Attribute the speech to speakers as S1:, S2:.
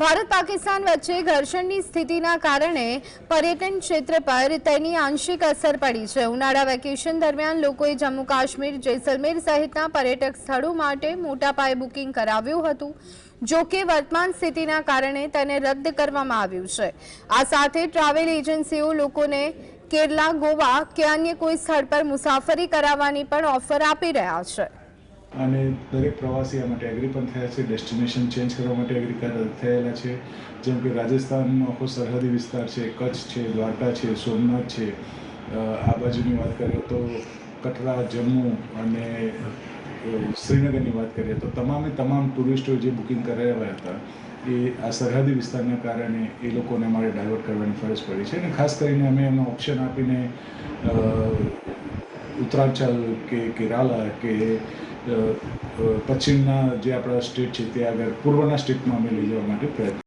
S1: ભારત પાકિસ્તાન વચ્ચે ઘર્ષણની સ્થિતિના કારણે પર્યટન ક્ષેત્ર પર તેની આંશિક અસર પડી છે. ઉનાળા વેકેશન દરમિયાન લોકોએ જમ્મુ કાશ્મીર, જેસલમેર સહિતના પર્યટક સ્થળો માટે મોટા પાયે બુકિંગ કરાવ્યું હતું, જો કે વર્તમાન સ્થિતિના કારણે તેને રદ કરવામાં આવ્યું છે. આ સાથે ટ્રાવેલ એજન્સીઓ લોકોને કેરલા, ગોવા કે અન્ય કોઈ સ્થળ પર મુસાફરી કરાવવાની પણ ઓફર આપી રહ્યા છે.
S2: અને દરેક પ્રવાસી આ માટે એગ્રી પણ થયા છે. ડેસ્ટિનેશન ચેન્જ કરવા માટે એગ્રી થયેલા છે. જેમ કે રાજસ્થાનનો આખો સરહદી વિસ્તાર છે, કચ્છ છે, દ્વારકા છે, સોમનાથ છે. આ બાજુની વાત કરીએ તો કટરા, જમ્મુ અને શ્રીનગરની વાત કરીએ તો તમામે તમામ ટુરિસ્ટો જે બુકિંગ કરાવ્યા હતા, એ આ સરહદી વિસ્તારના કારણે એ લોકોને અમારે ડાયવર્ટ કરવાની ફરજ પડી છે. અને ખાસ કરીને અમે એમને ઓપ્શન આપીને ઉત્તરાંચલ કે કેરાલા કે પશ્ચિમના જે આપણા સ્ટેટ છે તે આગળ પૂર્વના સ્ટેટમાં અમે લઈ જવા માટે પ્રયત્ન